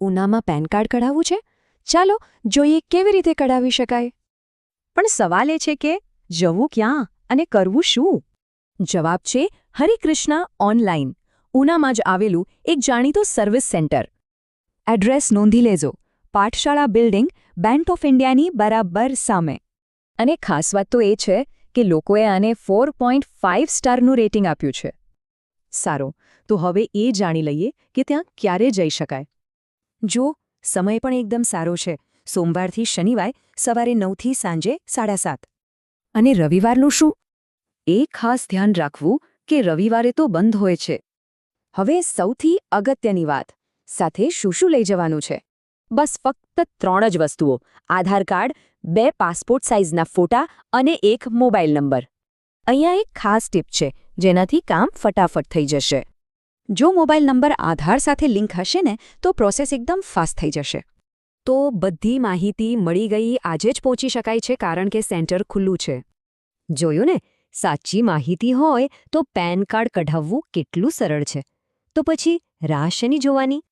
ઉનામાં PAN card કઢાવવું છે? ચાલો જોઈએ કેવી રીતે કઢાવી શકાય. પણ સવાલ એ છે કે જવું ક્યાં અને કરવું શું? જવાબ છે હરિકૃષ્ણ ઓનલાઈન. ઉનામાં જ આવેલું એક જાણીતું સર્વિસ સેન્ટર. એડ્રેસ નોંધી લેજો. પાઠશાળા બિલ્ડિંગ બેંક ઓફ ઇન્ડિયાની બરાબર સામે. અને ખાસ વાત તો એ છે કે લોકોએ આને ફોર પોઈન્ટ ફાઇવ સ્ટારનું રેટિંગ આપ્યું છે. સારું, તો હવે એ જાણી લઈએ કે ત્યાં ક્યારે જઈ શકાય. જો, સમય પણ એકદમ સારો છે. સોમવારથી શનિવાર સવારે નવથી સાંજે સાડા સાત. અને રવિવારનું શું? એ ખાસ ધ્યાન રાખવું કે રવિવારે તો બંધ હોય છે. હવે સૌથી અગત્યની વાત, સાથે શું શું લઈ જવાનું છે? બસ ફક્ત ત્રણ જ વસ્તુઓ, આધાર કાર્ડ, બે પાસપોર્ટ સાઇઝના ફોટા અને એક મોબાઈલ નંબર. અહીંયા એક ખાસ ટીપ છે, જેનાથી કામ ફટાફટ થઈ જશે. જો મોબાઈલ નંબર આધાર સાથે લિંક હશે ને, તો પ્રોસેસ એકદમ ફાસ્ટ થઈ જશે. તો બધી માહિતી મળી ગઈ આજે જ પહોંચી શકાય છે કારણ કે સેન્ટર ખુલ્લું છે. જોયું ને, સાચી માહિતી હોય તો પેન કાર્ડ કઢાવવું કેટલું સરળ છે. તો પછી રાહ શેની જોવાની?